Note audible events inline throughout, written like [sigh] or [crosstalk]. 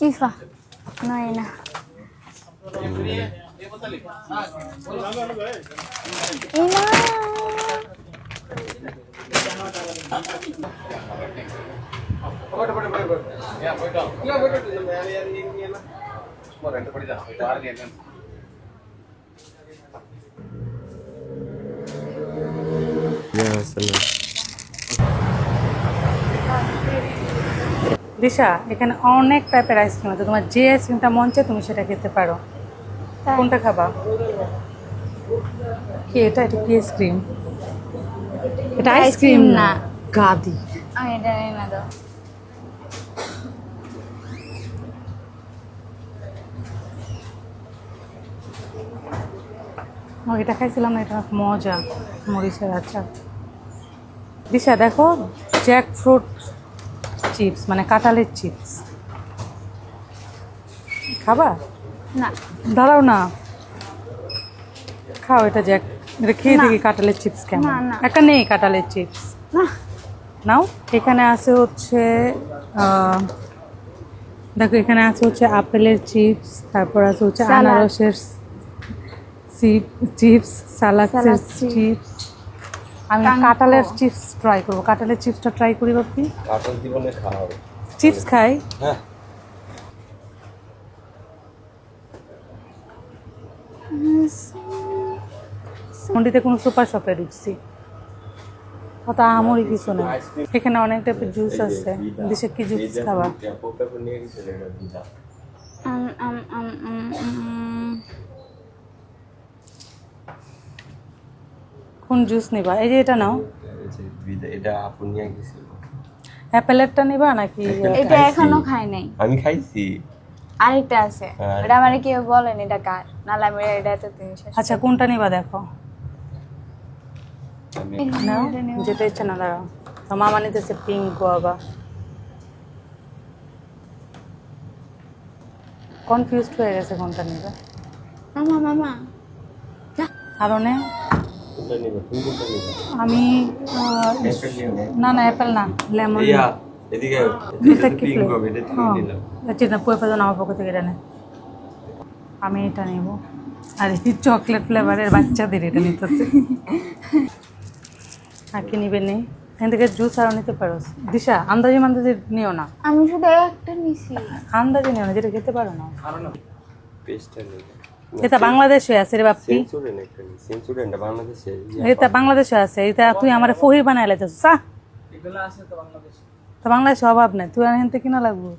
Ifa. No hay nada. ரெண்டு படி தான் பாருங்க என்னன்னு Yeah, it's a দিশা এখানে অনেক টাইপের আইসক্রিম আছে। তোমার যে আইসক্রিমটা মন চায় তুমি সেটা খেতে পারো। কোনটা খাবা? কি এটা? এটা কি আইসক্রিম এটা আইসক্রিম না গাদি। এটা না দাও এটা খাইছিলাম না এটা মজা। মরিচের আচার। দিশা দেখো জ্যাক ফ্রুট চিপস মানে কাঁঠালের চিপস খাবা? না। দাঁড়াও না। খাও এটা জ্যাক এটা খেয়ে দেখি কাঁঠালের চিপস কেমন। একটা নেই কাঁঠালের চিপস না। নাও এখানে আছে হচ্ছে দেখো এখানে আছে হচ্ছে আপেলের চিপস তারপর আছে হচ্ছে। আনারসের চিপস সালাক্সের সালাদ chips। চিপস আমি। কাঁঠালের চিপস ট্রাই করব কাঁঠালের চিপসটা ট্রাই করি বাপি কাটল জীবনে খাওয়া হবে চিপস খাই হ্যাঁ মন্ডিতে কোনো সুপার শপে ঢুকছি কত আমরি কিছু না এখানে অনেক টাইপের জুস আছে দেশে কি জুস খাবা নিয়ে গেছিলেন এটা বিদা আম আম আম আম আম। কোন জুস নিবা? এই যে এটা নাও। এই যে বিদা এটা আপু নিয়ে গেছিল। অ্যাপেলেরটা নিবা নাকি? এটা এখনও খাই নাই। আমি খাইছি। আরেকটা আছে। এটা মানে কেউ বলেন এটা কার? নাহলে আমি এটা দিন আচ্ছা কোনটা নিবা দেখো। যেটা ইচ্ছা না দাঁড়াও। তো মামা নিতেছে পিঙ্ক গোয়াবা কনফিউজড হয়ে গেছে কোনটা নিবে। মামা মামা। আরও নে আমি না না অ্যাপেল না লেমন ইয়া এদিকে এটা এটা তুমি হ্যাঁ আমার পক্ষ থেকে এটা নে। আমি এটা নেব। আর এই চকলেট ফ্লেভারের বাচ্চাদের এটা নিতেছে। [laughs] আর কি নিবে নেই এখান থেকে জুস আরও নিতে পারো। দিশা আন্দাজি মান্দাজি নিও না। আমি শুধু একটা নিছি। আন্দাজি নিও না যেটা খেতে পারো না। পেস্টটা নিবে এটা বাংলাদেশে আছে রে বাংলাদেশে এটা বাংলাদেশে আছে এটা তুই আমার ফহির বানাই লাইতেছ সা তো বাংলাদেশে। অভাব নাই তুই এখান থেকে কিনা লাগবো?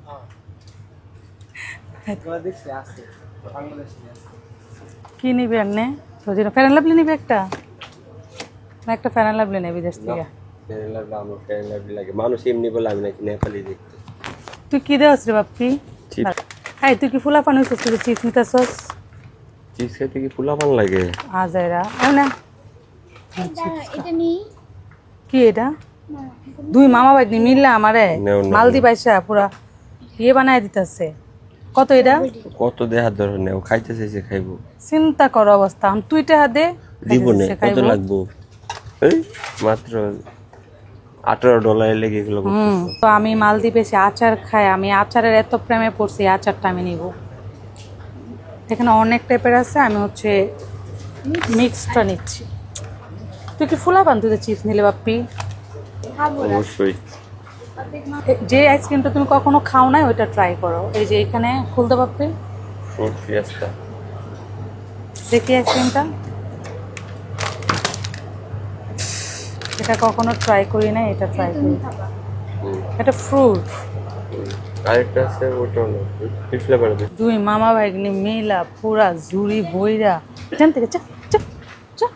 কি নিবি আর নে? সজিনা ফেরান লাভলি নিবি একটা? না একটা ফেরান লাভলি নেবি বিদেশ থেকে। ফেয়ার লাভলি আমার ফেয়ার লাভলি লাগে। মানুষ এমনি বলে আমি নাকি নেপালি দেখতে। তুই কি দেওয়াস রে হ্যাঁ তুই কি ফুলা পানি চিপস নিতেছস? চিপস খেতে কি পোলাপান লাগে? আজাইরা। আয় না। এটা নেই। কি এটা? দুই মামা বাইক মিললে আমারে? মালদি বাইসা পুরা ইয়ে বানায় দিতেছে। কত এটা? কত দেহার ধরে নেও খাইতে চাইছে খাইবো। চিন্তা কর অবস্থা আমি তুই টাকা দে দিব না কত। লাগবো? এই মাত্র আঠারো ডলার লেগে এগুলো হুম তো আমি মালদ্বীপে এসে আচার খাই আমি আচারের এত প্রেমে পড়ছি আচারটা আমি নিব। এখানে অনেক টাইপের আছে আমি হচ্ছে মিক্সটা নিচ্ছি। তুই কি ফুলা পান তুই তো চিপস নিলে বাপ্পি? অবশ্যই। যে আইসক্রিমটা তুমি কখনো খাও নাই ওইটা ট্রাই করো। এই যে এখানে খুলতে পারবে দেখি আইসক্রিমটা এটা কখনো ট্রাই করি না এটা ট্রাই করি। এটা ফ্রুট আরেকটা আছে ওটাও না দুই মামা ভাগ্নি মেলা পুরা ঝুড়ি বইরা এখান থেকে চা চা চা।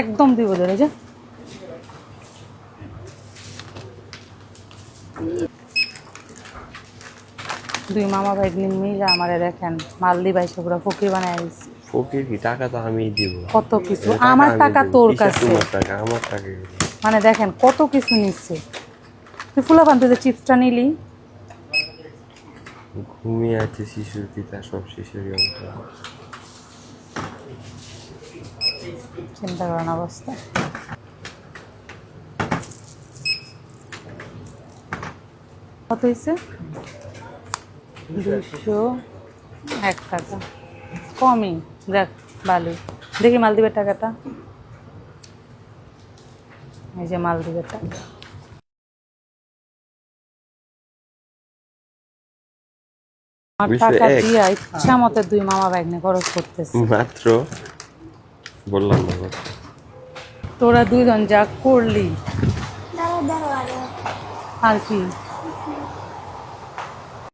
একদম দিব ধরে যা দুই মামা ভাগ্নি মিলা আমারে দেখেন মালদি বাইসে পুরা ফকির বানায় ফকির কি? টাকা তো আমিই দিব। কত কিছু? আমার টাকা তোর কাছে? টাকা? আমার টাকা মানে দেখেন কত কিছু নিচ্ছে। তুই ফুলাপান তুই চিপসটা নিলি ঘুমিয়ে আছে শিশুর পিতা সব শিশুরই অন্ত চিন্তা করেন অবস্থা। কত হয়েছে? দুশো এক টাকা। কমই। দেখ ভালো দেখি মালদ্বীপের টাকাটা। এই যে মালদ্বীপের টাকা। আমার টাকা। দিয়া ইচ্ছা মতো দুই মামা ব্যাগ নিয়ে খরচ করতেছে। মাত্র? বললাম না। তোরা দুইজন যা করলি। দাঁড়াও দাঁড়াও আরে। আর কি?